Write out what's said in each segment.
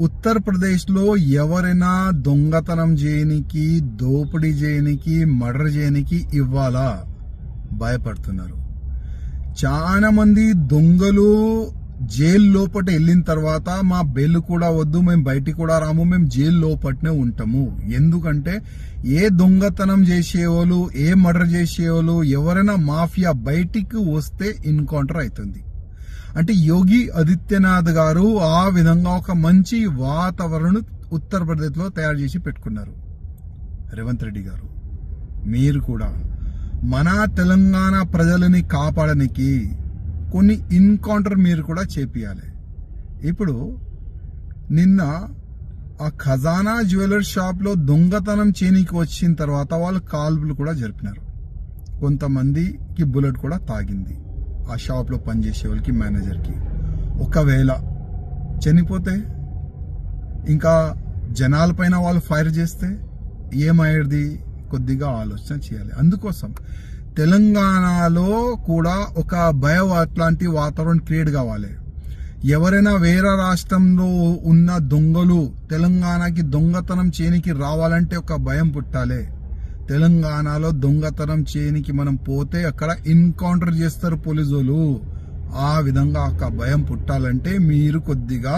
ఉత్తరప్రదేశ్లో ఎవరైనా దొంగతనం చేయనికి దోపిడీ చేయనికి మర్డర్ చేయనికి ఇవ్వాలా? భయపడుతున్నారు. చాలా మంది దొంగలు జైలు లోపట వెళ్ళిన తర్వాత మా బెల్లు కూడా వద్దు మేము బయటికి కూడా రాము మేము జైలు లోపటనే ఉంటాము. ఎందుకంటే ఏ దొంగతనం చేసేవాళ్ళు ఏ మర్డర్ చేసేవాళ్ళు ఎవరైనా మాఫియా బయటికి వస్తే ఎన్కౌంటర్ అవుతుంది. అంటే యోగి ఆదిత్యనాథ్ గారు ఆ విధంగా ఒక మంచి వాతావరణం ఉత్తరప్రదేశ్లో తయారు చేసి పెట్టుకున్నారు. రేవంత్ రెడ్డి గారు. మీరు కూడా మన తెలంగాణ ప్రజలని కాపాడడానికి కొన్ని ఇన్కౌంటర్ మీరు కూడా చేపియాలి. ఇప్పుడు నిన్న ఆ ఖజానా జ్యువెలర్స్ షాప్లో దొంగతనం చేయనీకి వచ్చిన తర్వాత వాళ్ళు కాల్పులు కూడా జరిపినారు. కొంతమందికి బుల్లెట్ కూడా తాగింది. ఆ షాప్లో పనిచేసే వాళ్ళకి మేనేజర్కి. ఒకవేళ చనిపోతే ఇంకా జనాలపైన వాళ్ళు ఫైర్ చేస్తే ఏమయ్యేది? కొద్దిగా ఆలోచన చేయాలి. అందుకోసం తెలంగాణలో కూడా ఒక భయం అట్లాంటి వాతావరణం క్రియేట్ కావాలి. ఎవరైనా వేరే రాష్ట్రంలో ఉన్న దొంగలు తెలంగాణకి దొంగతనం చేయనికి రావాలంటే ఒక భయం పుట్టాలి. తెలంగాణలో దొంగతనం చేయనికి మనం పోతే అక్కడ ఎన్కౌంటర్ చేస్తారు పోలీసులు. ఆ విధంగా ఒక భయం పుట్టాలంటే మీరు కొద్దిగా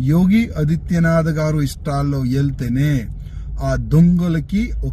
యోగి ఆదిత్యనాథ్ గారు ఇష్టాల్లో వెళ్తేనే ఆ దొంగలకి